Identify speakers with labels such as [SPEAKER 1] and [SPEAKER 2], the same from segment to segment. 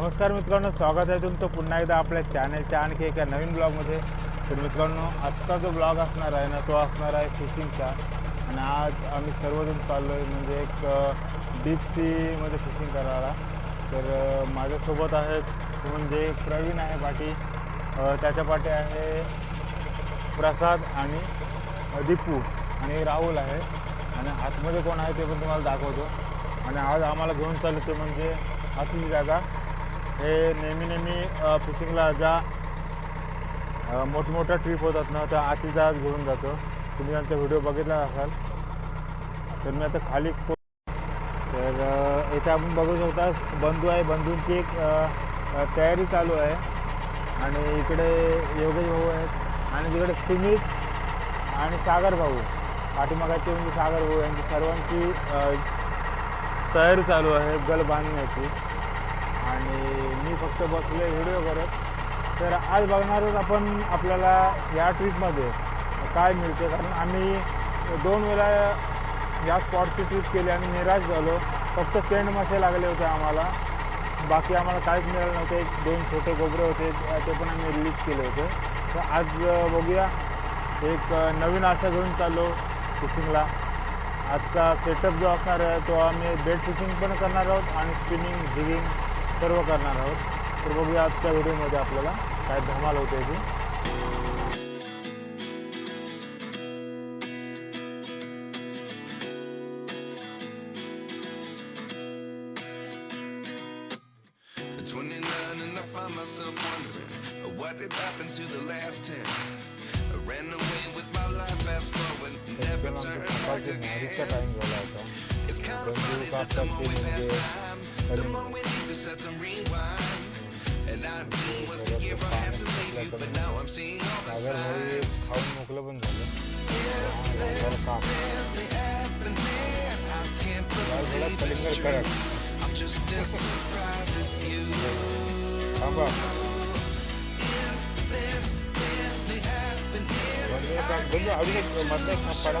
[SPEAKER 1] नमस्कार मित्रांनो स्वागत आहे तुमचं पुन्हा एकदा आपल्या चॅनलच्या आणखी एका नवीन ब्लॉगमध्ये तर मित्रांनो आजचा जो ब्लॉग असणार आहे ना तो असणार आहे फिशिंगचा आणि आज आम्ही सर्वजण चाललो आहे म्हणजे एक डीप सीमध्ये फिशिंग करायला. तर माझ्यासोबत आहेत म्हणजे प्रवीण आहे पाठी. त्याच्या पाठी आहे प्रसाद आणि दीपू आणि राहुल आहे. आणि आतमध्ये कोण आहे ते पण तुम्हाला दाखवतो. आणि आज आम्हाला घेऊन चालू ते म्हणजे अतिथी जागा हे नेहमी नेहमी फिशिंगला ज्या मोठमोठ्या ट्रिप होतात ना त्या अतिथी जहाज घेऊन जातो. तुम्ही त्यांचा व्हिडिओ बघितला असाल. तर मी आता खाली तर इथे आपण बघू शकता बंधू आहे. बंधूंची एक तयारी चालू आहे. आणि इकडे योगेश भाऊ आहेत. आणि तिकडे सुमित आणि सागर भाऊ. पाठीमागाचे म्हणजे सागर भाऊ यांची सर्वांची तयारी चालू आहे गल बांधण्याची आणि मी फक्त बसले व्हिडिओ करत. तर आज बघणार आहोत आपण आपल्याला या ट्रिपमध्ये काय मिळते. कारण आम्ही दोन वेळा या स्पॉटची ट्रीप केली आणि निराश झालो. फक्त टेंट मसे लागले होते आम्हाला. बाकी आम्हाला काहीच मिळालं नव्हतं. एक दोन छोटे गोबरे होते. ते पण आम्ही रिलीज केले होते. तर आज बघूया. एक नवीन आशा घेऊन चाललो फिशिंगला आजचा सेटअप जो असणार आहे तो आम्ही बेट फिशिंग पण करणार आहोत आणि स्पिनिंग झिगिंग सर्व करणार आहोत तर बघूया आजच्या व्हिडिओमध्ये आपल्याला काय धमाल होते ती
[SPEAKER 2] At 29 and I find myself wondering uh, what did happen to the last 10. I ran away with my life, fast forward, never
[SPEAKER 1] एकदम
[SPEAKER 2] turn
[SPEAKER 1] आमचा
[SPEAKER 2] back
[SPEAKER 1] सकाळची न्याहारीचा
[SPEAKER 2] again.
[SPEAKER 1] टाईम झाला होता
[SPEAKER 2] It's kind of
[SPEAKER 1] बंधू
[SPEAKER 2] funny that the
[SPEAKER 1] कापतात
[SPEAKER 2] more
[SPEAKER 1] ते
[SPEAKER 2] we pass
[SPEAKER 1] म्हणजे
[SPEAKER 2] time, the more we this rewind. And 19 was the year I had to leave you, but now I'm seeing all the signs.
[SPEAKER 1] Yes,
[SPEAKER 2] really happening. I can't believe it's true. I'm just as surprised as you. Is this really happening?
[SPEAKER 1] I can't believe it's true.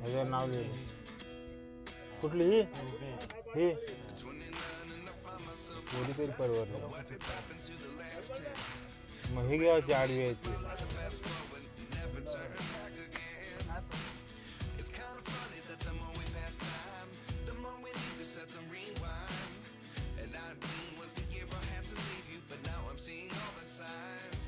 [SPEAKER 1] ह्याच्यावर नाव लिहिलं कुठली ही ही मोदी तरी परवडलं मग हे घ्यायची आडवी यायची
[SPEAKER 2] It's kind of funny that to set them rewind. And 19 was the year I had to leave you, but now I'm seeing all the signs.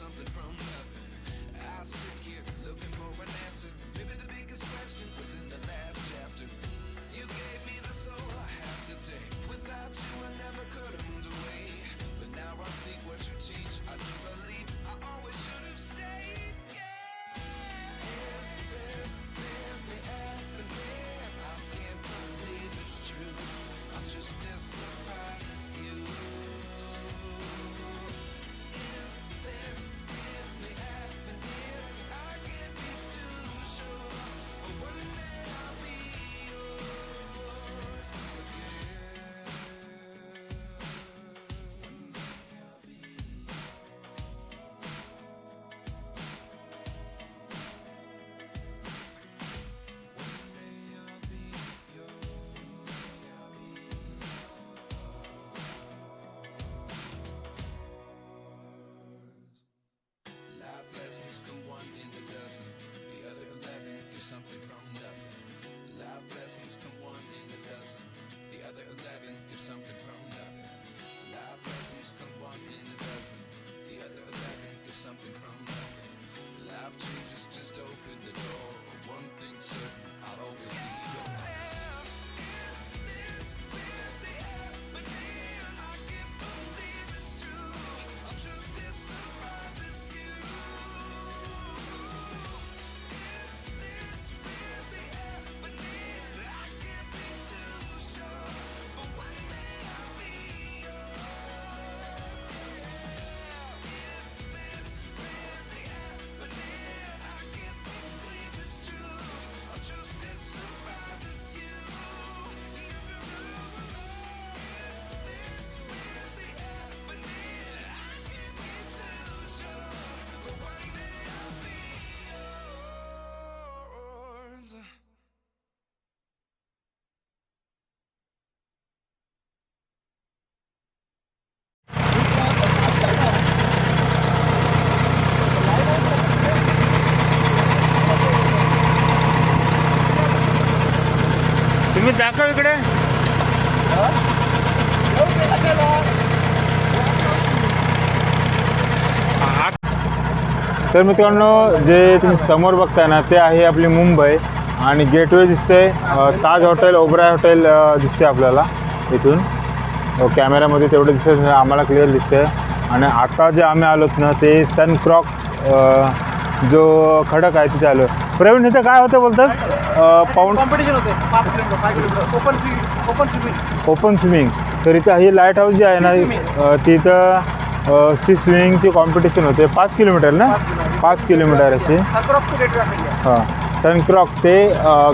[SPEAKER 2] Something from
[SPEAKER 1] तुम्ही दाखव इकडे. तर मित्रांनो जे तुम्ही समोर बघताय ना ते आहे आपली मुंबई आणि गेटवे दिसते. ताज हॉटेल ओबराय हॉटेल दिसते आपल्याला इथून. हो, कॅमेऱ्यामध्ये तेवढं दिसत आम्हाला क्लिअर दिसते. आणि आता जे आम्ही आलोत ना ते सनक्रॉक जो खडक आहे तिथे आलो प्रवीण इथं काय होतं बोलतोस? पाऊंड
[SPEAKER 3] कॉम्पिटिशन होते. पाच kilometre five kilometre. Open swimming open swimming
[SPEAKER 1] open swimming तर इथं ही लाइट हाऊस जी आहे ना
[SPEAKER 3] Sea swimming.
[SPEAKER 1] अ, तिथं सी स्विमिंगची कॉम्पिटिशन होते. पाच किलोमीटर ना?
[SPEAKER 3] पाच किलोमीटर.
[SPEAKER 1] पाच किलोमीटर अशी.
[SPEAKER 3] गेट इंडिया
[SPEAKER 1] हां. सनक्रॉक ते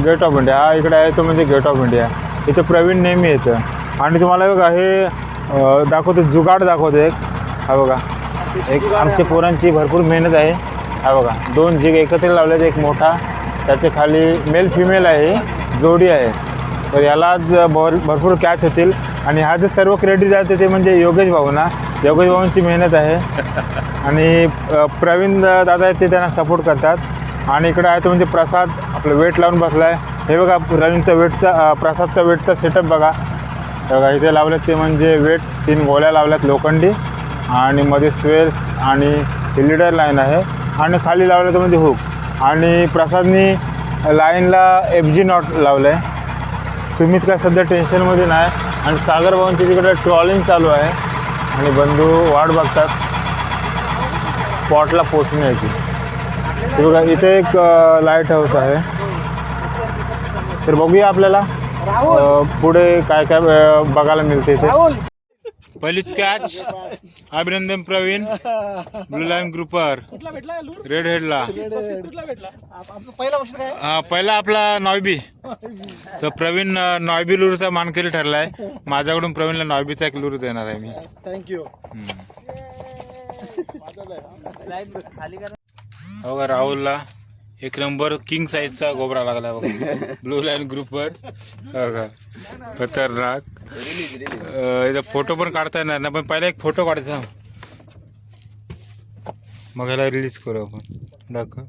[SPEAKER 1] गेट ऑफ इंडिया हा इकडे आहे तो म्हणजे गेट ऑफ इंडिया इथं प्रवीण नेहमी येतं. आणि तुम्हाला बघा हे अ, दाखवतो. जुगाड दाखवतो एक. हा बघा. एक आमच्या पोरांची भरपूर मेहनत आहे. हा बघा दोन जिग एकत्र लावले एक मोठा. त्याच्याखाली मेल फिमेल आहे जोडी आहे. तर यालाच भर भरपूर कॅच होतील. आणि हा जे सर्व क्रेडिट आहे ते म्हणजे योगेश भाऊना. योगेश भाऊंची मेहनत आहे. आणि प्रवीण दादा आहेत ते त्यांना सपोर्ट करतात. आणि इकडं आहे तो म्हणजे प्रसाद आपलं वेट लावून बसला आहे हे बघा प्रवीणचा वेटचा प्रसादचा वेटचा सेटअप बघा. बघा इथे लावल्यात ते म्हणजे वेट. तीन गोळ्या लावल्यात लोखंडी. आणि मध्ये स्वेअर्स आणि लिडर लाईन आहे. आणि खाली लावलं तर म्हणजे हुक आणि प्रसादनी लाईनला एफ जी नॉट लावलं आहे सुमित काय सध्या टेन्शनमध्ये नाही. आणि सागर भाऊंची तिकडे ट्रॉलिंग चालू आहे. आणि बंधू वाट बघतात. स्पॉटला पोचण्याची बघा इथे एक लाइट हाऊस आहे. तर बघूया आपल्याला. पुढे काय काय बघायला मिळते इथे. पहिलीच कॅच. अभिनंदन प्रवीण. ब्लू लाईन ग्रुपर
[SPEAKER 3] कुठला भेटला लूर?
[SPEAKER 1] रेड हेडला
[SPEAKER 3] कुठला भेटला? आप- आपलं पहिला बक्षीस काय?
[SPEAKER 1] हा, पहिला आपला नॉयबी तर प्रवीण नॉयबी लूरचा मानकरी ठरला आहे माझ्याकडून प्रवीणला नॉयबीचा एक लूर देणार आहे मी.
[SPEAKER 3] थँक्यू
[SPEAKER 1] हो का राहुलला? एक नंबर किंग साईजचा गोबरा लागला बघा. ब्लू लाईन ग्रुपवर हो का? खतरनाक. याचा फोटो पण काढता येणार ना पण पहिला एक फोटो काढायचा. मग याला रिलीज करू आपण. दाखव.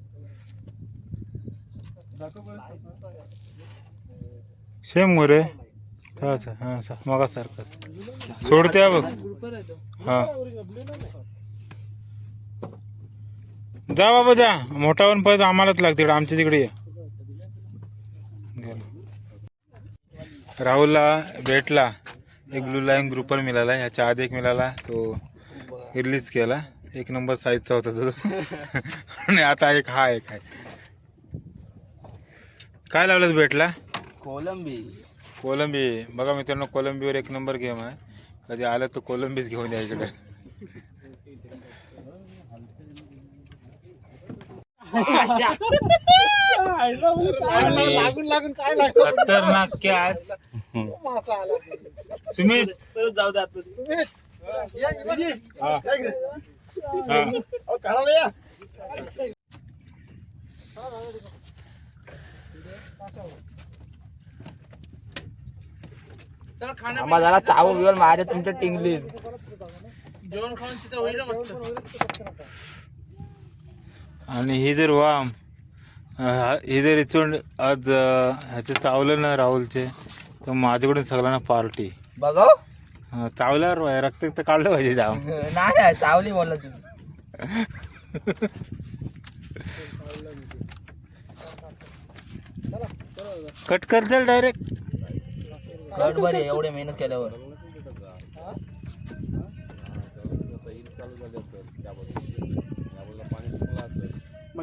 [SPEAKER 1] सेम मोरे हां हां मगासारखं सोडते बघ. हां. जा बाबा जा. मोठावन परत आम्हालाच लागते इकडं आमच्या तिकडे. राहुलला भेटला. एक ब्लू लाईन ग्रुपर मिळाला ह्याच्या आधी एक मिळाला तो रिलीज केला. एक नंबर साईजचा होता तो. आणि आता एक हा एक आहे. काय लावलंच भेटला?
[SPEAKER 3] कोलंबी.
[SPEAKER 1] कोलंबी. बघा मित्रांनो कोलंबीवर एक नंबर गेम आहे. कधी आलं तर कोलंबीच घेऊन या इकडे.
[SPEAKER 3] लागून लागून काय लागतो
[SPEAKER 1] खतरनाक कॅच
[SPEAKER 3] मासा आला
[SPEAKER 1] सुमित
[SPEAKER 3] जाऊ दे आता. सुमित, या, इकडे ये.
[SPEAKER 1] हा.
[SPEAKER 3] या इकडे.
[SPEAKER 1] हा.
[SPEAKER 3] अहो, काढायला या. त्याला खाण्या-
[SPEAKER 4] आम्हाला जरा चावल बिवल मारे तुमच्या टिंगलीत
[SPEAKER 3] जेवण खाऊन तिथं होईल ना मस्त
[SPEAKER 1] आणि ही जर वा ही जर इथून आज ह्याचे चावलं ना राहुलचे तर माझ्याकडून सगळ्यांना पार्टी.
[SPEAKER 4] बघ.
[SPEAKER 1] चावल्यावर रक्त तर काढलं पाहिजे जाम
[SPEAKER 4] नाही नाही चावली बोलला तुम्ही.
[SPEAKER 1] कट कर दे डायरेक्ट
[SPEAKER 4] कट बरे एवढे मेहनत केल्यावर.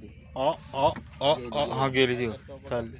[SPEAKER 4] ती.
[SPEAKER 1] अ अ अ अ हा गेली ती. चालली